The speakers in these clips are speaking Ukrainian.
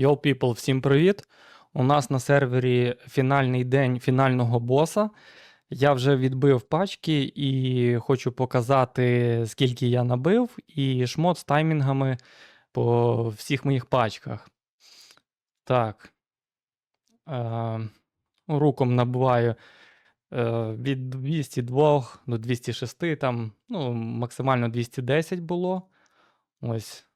Yo, people, всім привіт! У нас на сервері фінальний день фінального боса. Я вже відбив пачки і хочу показати, скільки я набив, і шмот з таймінгами по всіх моїх пачках. Так. Е, руком набуваю е, від 202 до 206, там, ну, максимально 210 було. Ось.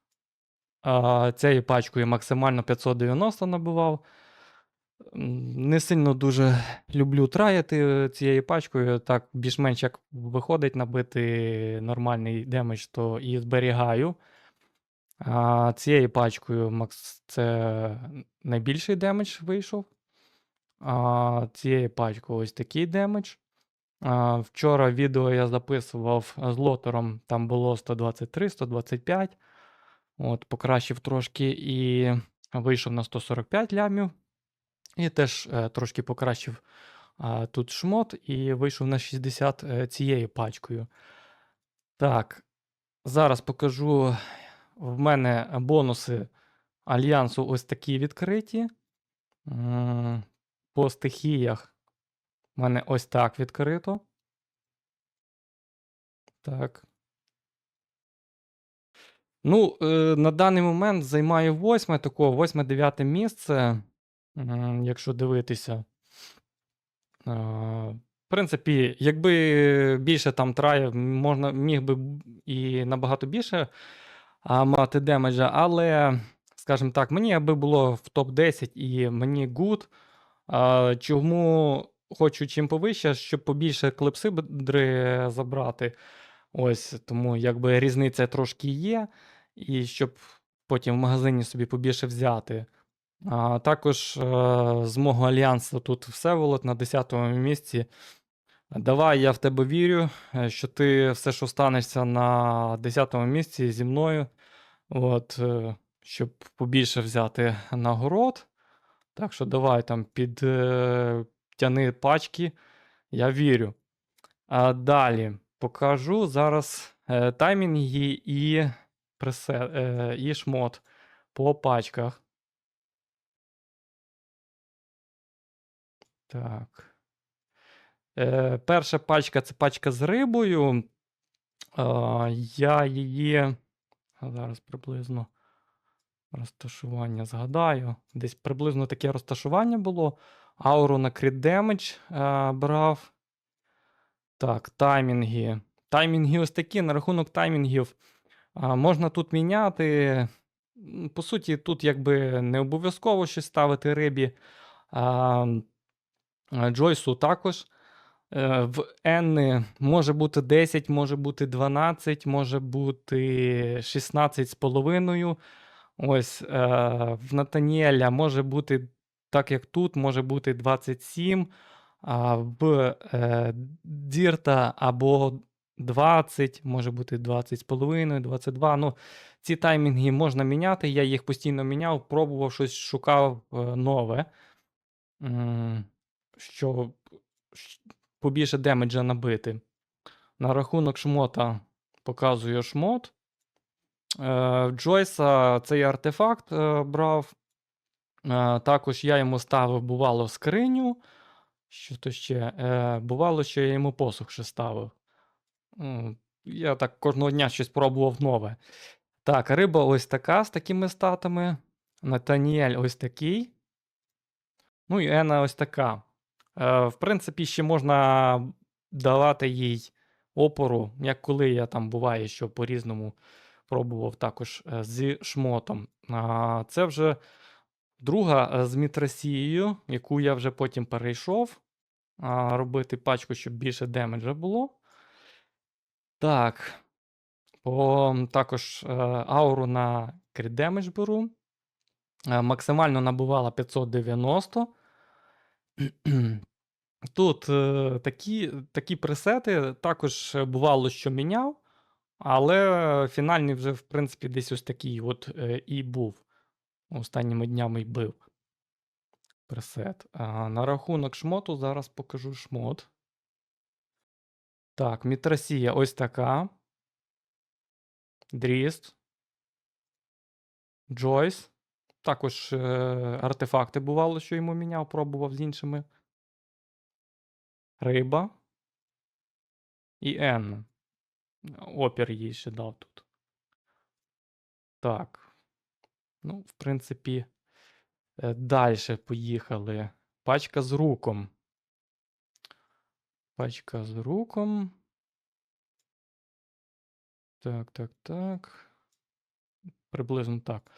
Цією пачкою максимально 590 набивав. Не сильно дуже люблю траяти цією пачкою. Так, більш-менш як виходить набити нормальний демедж, то і зберігаю. А цією пачкою макс... це найбільший демедж вийшов. А цією пачкою ось такий демедж. А, вчора відео я записував з лотером, там було 123, 125. От, покращив трошки і вийшов на 145 лямів. І теж е, трошки покращив а, тут шмот і вийшов на 60 е, цією пачкою. Так, зараз покажу. В мене бонуси альянсу ось такі відкриті. По стихіях в мене ось так відкрито. Так. Ну, е, на даний момент займаю восьме такого, восьме-дев'яте місце, якщо дивитися. Е, В принципі, якби більше там траїв, можна міг би і набагато більше мати демеджа, але, скажімо так, мені аби було в топ-10 і мені гуд. Чому хочу чим повище, щоб побільше клепсидри забрати. Ось, тому якби різниця трошки є, і щоб потім в магазині собі побільше взяти. А, також е, з мого альянсу тут Всеволод на 10-му місці. Давай, я в тебе вірю, е, що ти все ж останешся на 10-му місці зі мною. От, е, щоб побільше взяти нагород. Так що давай там під е, тяни пачки. Я вірю. А далі покажу зараз таймінги і, пресе, е, і шмот по пачках. Так. Е, перша пачка це пачка з рибою. А, я її. Зараз приблизно розташування згадаю. Десь приблизно таке розташування було. Ауру на крит демедж е, брав. Так, таймінги. Таймінги ось такі. На рахунок таймінгів можна тут міняти. По суті, тут якби не обов'язково щось ставити рибі. Джойсу також. Е, В N може бути 10, може бути 12, може бути 16 з половиною. Ось е, в Натаніеля може бути, так як тут, може бути 27, а в е, Дірта або 20, може бути 20 з половиною, 22. Ну, ці таймінги можна міняти. Я їх постійно міняв, пробував щось, шукав е, нове. Що побільше демеджа набити. На рахунок шмота показую шмот. Е, Джойса цей артефакт е, брав. Також я йому ставив, бувало, скриню. Що то ще? Бувало, що я йому посух ще ставив. Я так кожного дня щось пробував нове. Так, риба ось така з такими статами. Натаніель ось такий. Ну і Ена ось така. Е, в принципі, ще можна давати їй опору, як коли я там буває, що по-різному пробував також е, зі шмотом. А, це вже друга е, з мітрасією, яку я вже потім перейшов. Робити пачку, щоб більше демеджа було. Так. По, також е, ауру на крит демедж беру. Е, максимально набувала 590. Тут е, такі, такі пресети також е, бувало, що міняв, але фінальний вже, в принципі, десь ось такий от е, і був. Останніми днями й бив пресет. А на рахунок шмоту зараз покажу шмот. Так, Мітрасія ось така. Дріст. Джойс. Також е, артефакти бувало, що йому міняв, пробував з іншими. Риба. І N. Опір їй ще дав тут. Так. Ну, в принципі, далі поїхали. Пачка з руком. Пачка з руком. Так, так, так. Приблизно так.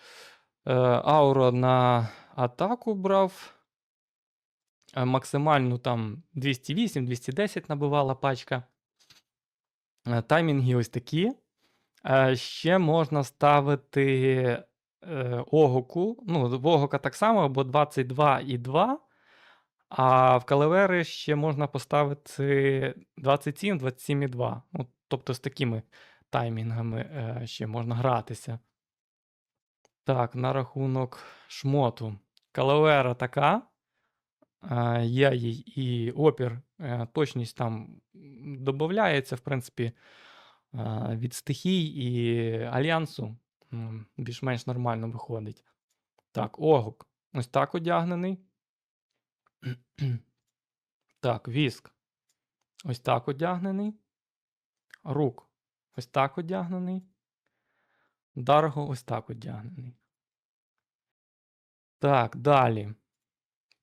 Е, Ауро на атаку брав. Е, Максимальну там 208-210 набивала пачка. Е, Таймінги ось такі. Е, Ще можна ставити е, огоку. Ну, в огока так само, або 22,2. А в калевери ще можна поставити 27, 27,2. Ну, тобто з такими таймінгами е, ще можна гратися. Так, на рахунок шмоту. Калавера така. е, Є їй і опір, е, точність там додається, в принципі, е, від стихій і альянсу. Більш-менш нормально виходить. Так, огук. Ось так одягнений. Так, віск. Ось так одягнений. Рук. Ось так одягнений. Дарго ось так одягнений. Так, далі.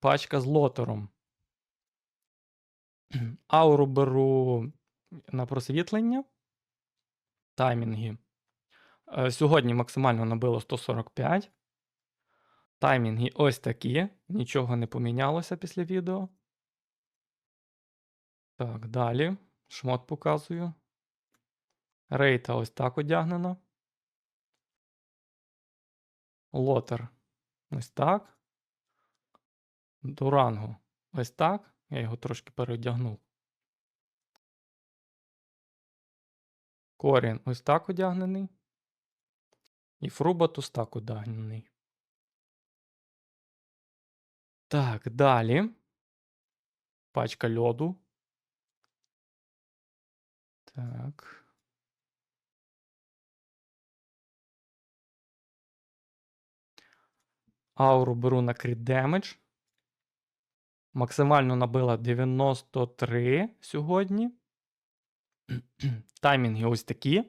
Пачка з лотером. Ауру беру на просвітлення. Таймінги. Е, Сьогодні максимально набило 145. Таймінги ось такі. Нічого не помінялося після відео. Так, далі. Шмот показую. Рейта ось так одягнена. Лотер ось так. Дуранго ось так. Я його трошки переодягнув. Корін ось так одягнений. І Фрубат ось так одягнений. Так, далі. Пачка льоду. Так. Ауру беру на крит демедж. Максимально набила 93 сьогодні. Таймінги ось такі.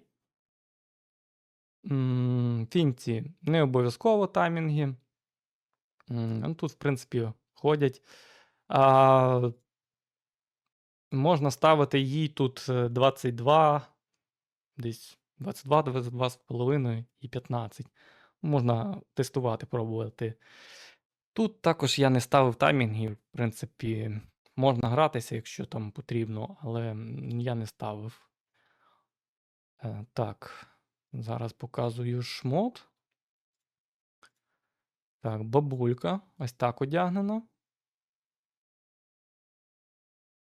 Фінці не обов'язково таймінги. Ну, Тут, в принципі, ходять. А, можна ставити їй тут е, 22, десь 22, 22,5 і 15. Можна тестувати, пробувати. Тут також я не ставив таймінгів. В принципі, можна гратися, якщо там потрібно, але я не ставив. Е, Так, зараз показую шмот. Так, бабулька. Ось так одягнена.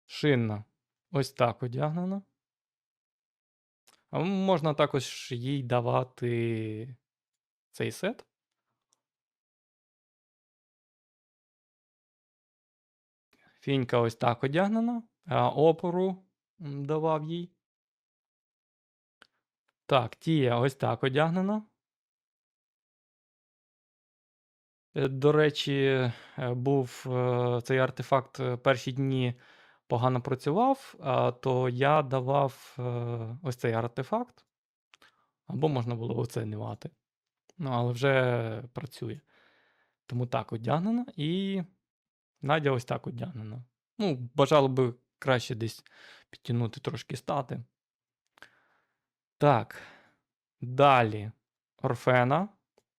Шинна. Ось так одягнена. А можна також їй давати цей сет. Фінька ось так одягнена. А опору давав їй. Так, Тія ось так одягнена. До речі, е, був е, цей артефакт е, перші дні погано працював, то я давав е, ось цей артефакт. Або можна було оцінювати. Ну, але вже працює. Тому так одягнена. І Надя ось так одягнена. Ну, бажало би краще десь підтягнути трошки стати. Так. Далі. Орфена.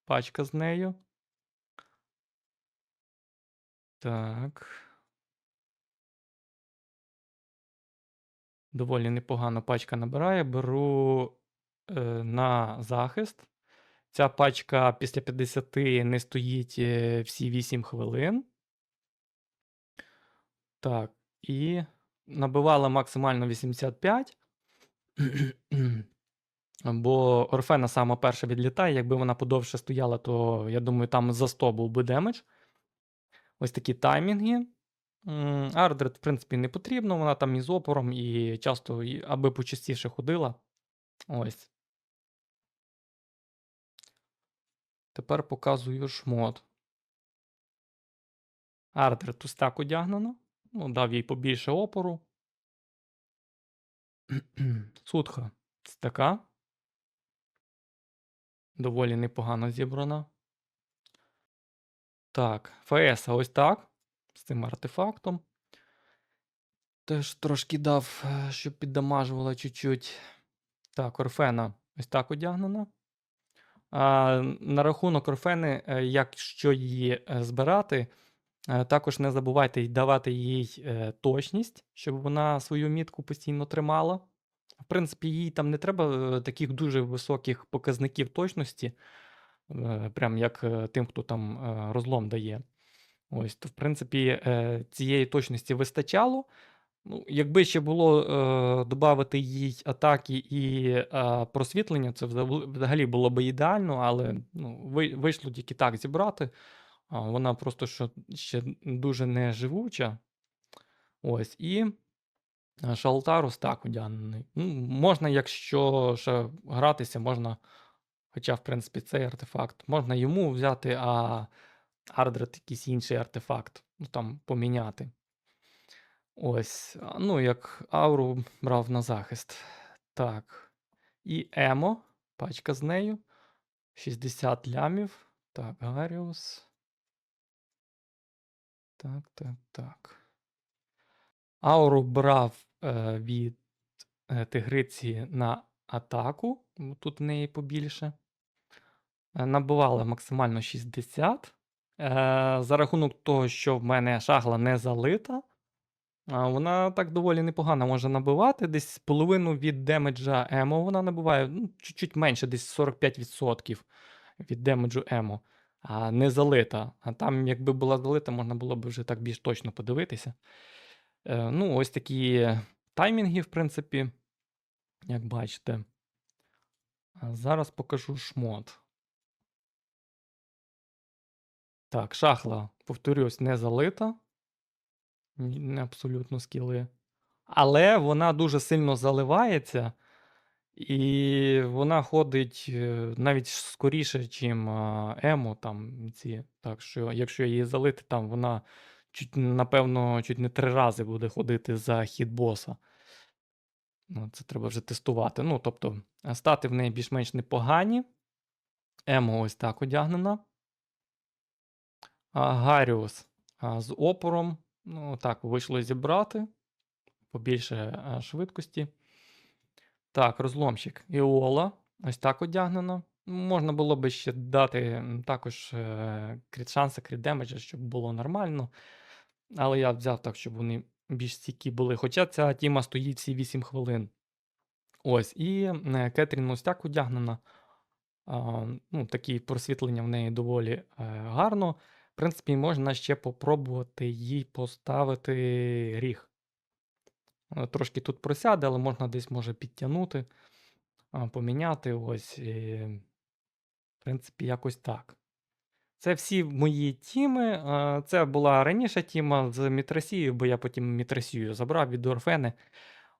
Пачка з нею. Так. Доволі непогано пачка набирає. Беру е, на захист. Ця пачка після 50 не стоїть е, всі 8 хвилин. Так, і набивала максимально 85. Бо Орфена сама перша відлітає. Якби вона подовше стояла, то я думаю, там за 100 був би демедж. Ось такі таймінги. Ардред, в принципі, не потрібно, вона там і з опором, і часто, аби почастіше ходила. Ось. Тепер показую шмот. Ардер тустак одягнено. Ну, дав їй побільше опору. Сутха така. Доволі непогано зібрана. Так, ФС ось так. З цим артефактом. Теж трошки дав, е, щоб піддамажувала чуть-чуть. Так, Орфена ось так одягнена. А, на рахунок Орфени, е, якщо її е, збирати, також не забувайте давати їй точність, щоб вона свою мітку постійно тримала. В принципі, їй там не треба таких дуже високих показників точності, прям як е, тим, хто там е, розлом дає. Ось, то, в принципі, е, цієї точності вистачало. Ну, якби ще було е, додати їй атаки і е, просвітлення, це взагалі- було б ідеально, але ну, вийшло тільки так зібрати. Вона просто що ще дуже неживуча. Ось, і е, Шалтарус так одягнений. Ну, можна, якщо ще гратися, можна. Хоча, в принципі, цей артефакт. Можна йому взяти, а Ардред якийсь інший артефакт. Ну, там поміняти. Ось. Ну, як ауру брав на захист. Так. І Емо. Пачка з нею. 60 лямів. Так, Гаріус. Так, так, так. Ауру брав е, від е, тигриці на атаку. Тут в неї побільше. Е, Набивала максимально 60. Е, за рахунок того, що в мене шагла не залита, вона так доволі непогано може набивати. Десь половину від демеджа Емо вона набиває, ну, чуть-чуть менше, десь 45% від демеджу Емо. А не залита. А там, якби була залита, можна було б вже так більш точно подивитися. Е, ну, ось такі таймінги, в принципі, як бачите. Зараз покажу шмот. Так, шахла, повторюсь, не залита. Не абсолютно скіли. Але вона дуже сильно заливається, і вона ходить е, навіть скоріше, а, Емо. Там ці. Так що, якщо її залити, там вона чуть, напевно, чуть не три рази буде ходити за хід боса. Ну, це треба вже тестувати. Ну, тобто, е, стати в неї більш-менш непогані. Емо ось так одягнена. Гаріус з опором. Ну, так, вийшло зібрати. Побільше швидкості. Так, розломщик. Іола. Ось так одягнено. Можна було би ще дати також е, кріт шанси, кріт демеджа, щоб було нормально. Але я взяв так, щоб вони більш стійкі були. Хоча ця тіма стоїть всі 8 хвилин. Ось. І е, Кетрін ось так одягнена. Ну, такі просвітлення в неї доволі е, гарно. Принципі, можна ще попробувати їй поставити ріг. Е, Трошки тут просяде, але можна десь може підтягнути, поміняти. Ось. І, в принципі, якось так. Це всі мої тіми. Це була раніша тіма з Мітросією, бо я потім Мітросію забрав від Орфени.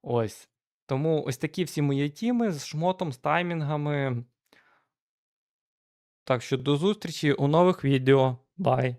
Ось. Тому ось такі всі мої тіми з шмотом, з таймінгами. Так що до зустрічі у нових відео. Bye.